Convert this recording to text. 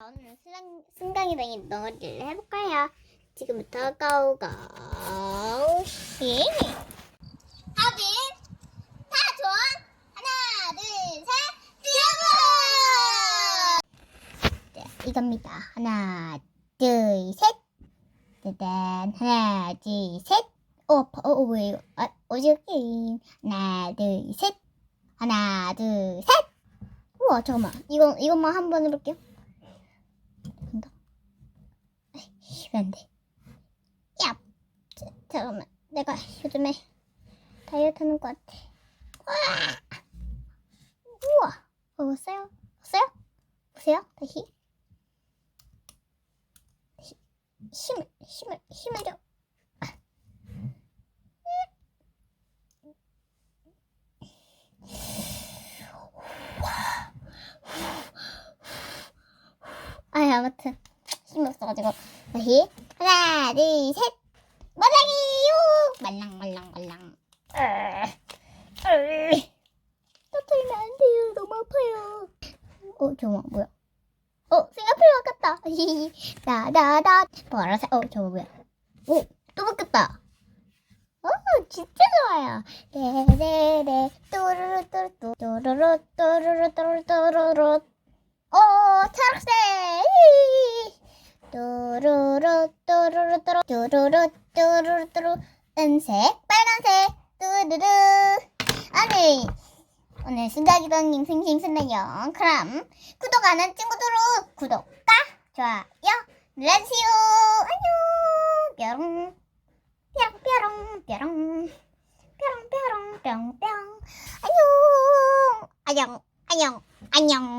오늘 승강, 승강이동이 놀이를 해볼까요? 지금부터 고고고 시 하빈 타존 하나 둘셋 뛰어봐 네, 이겁니다. 하나 둘셋. 짜잔. 하나 둘셋. 어, 어, 어, 뭐야 이거 아, 오징어 게임 하나 둘셋. 하나 둘셋. 우와 잠깐만. 이거 이것만 한 번 해볼게요 간다. 안 돼. 야, 자, 잠깐만. 내가 요즘에 다이어트 하는 것 같아. 와! 우와! 어, 왔어요? 왔어요? 보세요. 다시. 다시. 힘을, 힘을, 힘을 좀. 아, 아무튼 힘이 없어가지고 다시 하나, 둘, 셋, 말랑이요, 말랑, 말랑, 말랑. 터뜨리면 안 돼요, 너무 아파요. 어, 저거 뭐야? 어, 싱가포르 바꿨다. 나나나 보라색. 어, 저거 뭐야? 오, 또 바뀌었다. 어, 진짜 좋아요. 네네네, 또르르 또르르 또르르 또르르 또르르 또르르. 어, 또르르 또르르 또르 은색 빨간색 뚜르르 오늘 오늘 순다기동님 생생순나요 그럼 구독 안 한 친구들은 구독과 좋아요 눌러주세요. 안녕. 뿅뿅뿅뿅뿅뿅 뿅뿅 안녕. 안녕. 안녕. 안녕